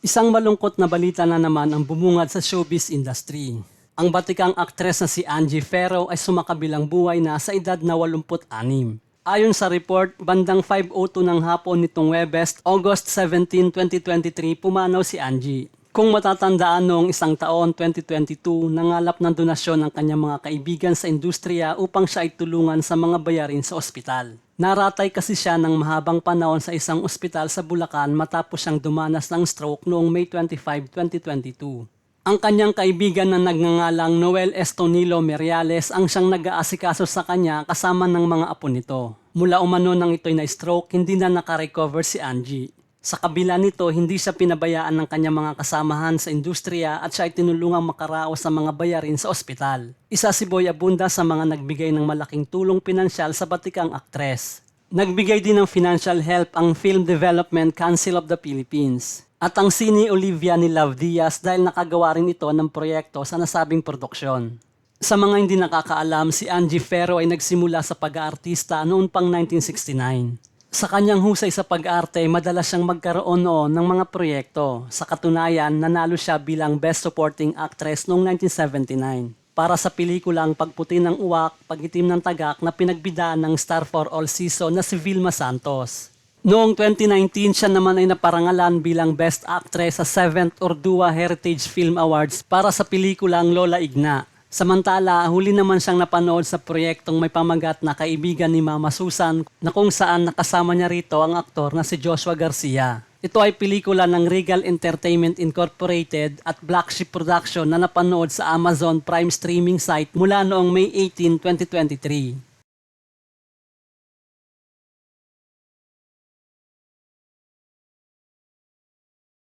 Isang malungkot na balita na naman ang bumungad sa showbiz industry. Ang batikang aktres na si Angie Ferro ay sumakabilang buhay na sa edad na 86. Ayon sa report, bandang 5.02 ng hapon nitong Webes, August 17, 2023, pumanaw si Angie. Kung matatandaan noong isang taon, 2022, nangalap ng donasyon ng kanyang mga kaibigan sa industriya upang siya ay tulungan sa mga bayarin sa ospital. Naratay kasi siya ng mahabang panahon sa isang ospital sa Bulacan matapos siyang dumanas ng stroke noong May 25, 2022. Ang kanyang kaibigan na nagngangalang Noel Estonilo Meriales ang siyang nag-aasikaso sa kanya kasama ng mga apo nito. Mula umano nang ito'y na-stroke, hindi na nakarecover si Angie. Sa kabila nito, hindi siya pinabayaan ng kanyang mga kasamahan sa industriya at siya ay tinulungang makaraos sa mga bayarin sa ospital. Isa si Boy Abunda sa mga nagbigay ng malaking tulong pinansyal sa batikang aktres. Nagbigay din ng financial help ang Film Development Council of the Philippines at ang Sini Olivia ni Love Diaz dahil nakagawa rin ito ng proyekto sa nasabing produksyon. Sa mga hindi nakakaalam, si Angie Ferro ay nagsimula sa pag-aartista noon pang 1969. Sa kanyang husay sa pag-arte, madalas siyang magkaroon noon ng mga proyekto. Sa katunayan, nanalo siya bilang Best Supporting Actress noong 1979 para sa pelikulang Pagputi ng Uwak, Pagitim ng Tagak na pinagbidaan ng Star for All Season na si Vilma Santos. Noong 2019, siya naman ay naparangalan bilang Best Actress sa 7th Ordua Heritage Film Awards para sa pelikulang Lola Igna. Samantala, huli naman siyang napanood sa proyektong may pamagat na kaibigan ni Mama Susan na kung saan nakasama niya rito ang aktor na si Joshua Garcia. Ito ay pelikula ng Regal Entertainment Incorporated at Black Sheep Production na napanood sa Amazon Prime streaming site mula noong May 18, 2023.